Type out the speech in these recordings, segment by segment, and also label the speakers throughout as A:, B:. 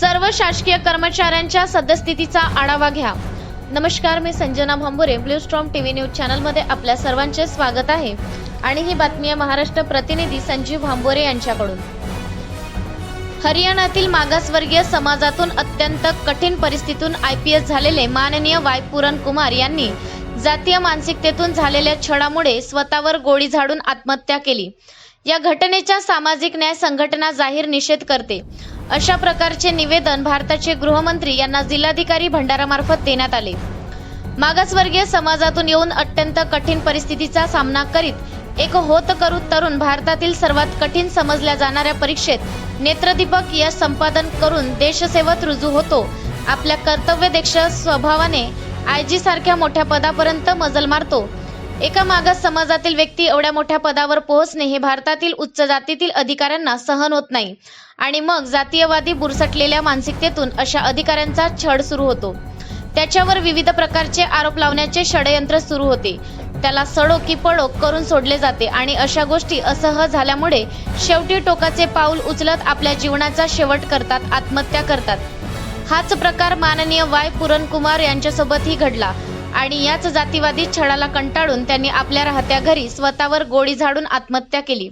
A: सर्व शासकीय कर्मचाऱ्यांच्या सद्यस्थितीचा आढावा घ्या. नमस्कार मी Sanjana Bhambure blue storm TV news चॅनलमध्ये आपल्या सर्वांचे स्वागत आहे. आणि ही बातमी आहे महाराष्ट्र प्रतिनिधी संजीव भांबोरे यांच्याकडून. हरियाणातील मागासवर्गीय समाजातून अत्यंत कठीण परिस्थितीतून आय पी एस झालेले माननीय वाय पुरण कुमार यांनी जातीय मानसिकतेतून झालेल्या छळामुळे स्वतःवर गोळी झाडून आत्महत्या केली. या घटनेच्या सामाजिक न्याय संघटना जाहीर निषेध करते. अशा प्रकारचे निवेदन भारताचे गृहमंत्री यांना जिल्हाधिकारी भंडारामार्फत देण्यात आले. मागासवर्गीय समाजातून येऊन अत्यंत कठीण परिस्थितीचा सामना करीत एक होत करू तरुण भारतातील सर्वात कठीण समजल्या जाणाऱ्या परीक्षेत नेत्रदीपक यश संपादन करून देशसेवत रुजू होतो. आपल्या कर्तव्यदक्ष स्वभावाने आयजी सारख्या मोठ्या पदापर्यंत मजल मारतो. एका मागास समाजातील व्यक्ती एवढ्या मोठ्या पदावर पोहोचणे हे भारतातील उच्च जातीतील अधिकाऱ्यांना सहन होत नाही. आणि मग जातीयवादी बुरसटलेल्या मानसिकतेतून अशा अधिकाऱ्यांचा छळ सुरू होतो. त्याच्यावर विविध प्रकारचे आरोप लावण्याचे षडयंत्र सुरू होते. त्याला सडो की पडो करून सोडले जाते आणि अशा गोष्टी असह झाल्यामुळे शेवटी टोकाचे पाऊल उचलत आपल्या जीवनाचा शेवट करतात आत्महत्या करतात. हाच प्रकार माननीय वाय. पुरणकुमार यांच्यासोबतही घडला. आणि याच जातीवादी छळाला कंटाळून त्यांनी आपल्या राहत्या घरी स्वतःवर गोळी झाडून आत्महत्या केली.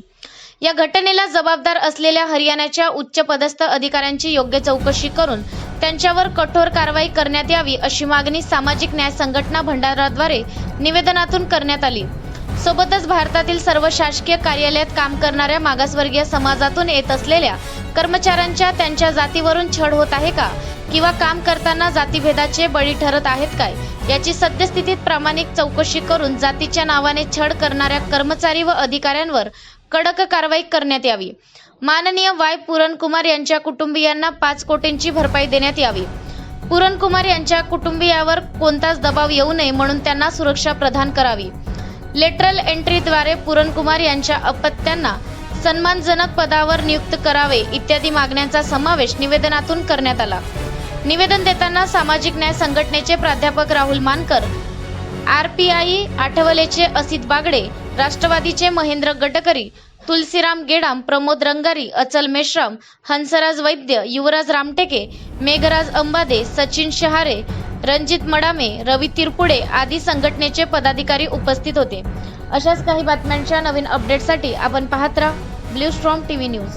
A: या घटनेला जबाबदार असलेल्या हरियाणाच्या उच्च पदस्थ अधिकाऱ्यांची योग्य चौकशी करून त्यांच्यावर कठोर कारवाई करण्यात यावी अशी मागणी सामाजिक न्याय संघटना भंडाराद्वारे निवेदनातून करण्यात आली. सोबतच भारतातील सर्व शासकीय कार्यालयात काम करणाऱ्या मागासवर्गीय समाजातून येत असलेल्या कर्मचाऱ्यांच्या त्यांच्या जातीवरून छळ होत आहे का? किंवा काम करताना जातीभेदाचे बळी ठरत आहेत काय? याची सद्यस्थितीत प्रामाणिक चौकशी करून जातीच्या नावाने छळ करणाऱ्या कर्मचारी व अधिकाऱ्यांवर कडक कारवाई करण्यात यावी. माननीय वाय. पुरणकुमार यांच्या कुटुंबियांना पाच कोटींची भरपाई देण्यात यावी. पुरणकुमार यांच्या कुटुंबियावर कोणताच दबाव येऊ नये म्हणून त्यांना सुरक्षा प्रदान करावी. लेटरल एंट्रीद्वारे पुरणकुमार यांच्या अपत्यांना सन्मानजनक पदावर नियुक्त करावे इत्यादी मागण्यांचा समावेश निवेदनातून करण्यात आला. निवेदन देताना सामाजिक न्याय संघटनेचे प्राध्यापक Rahul Mankar R P I आठवलेचे Asit Bagde राष्ट्रवादीचे महेंद्र गडकरी तुलसीराम गेडाम प्रमोद रंगारी अचल मेश्राम हंसराज वैद्य युवराज रामटेके मेघराज अंबादे सचिन शहारे रणजित मडामे रवी तिरपुडे आदी संघटनेचे पदाधिकारी उपस्थित होते. अशाच काही बातम्यांच्या नवीन अपडेटसाठी आपण पाहत राहा. Blue storm TV news.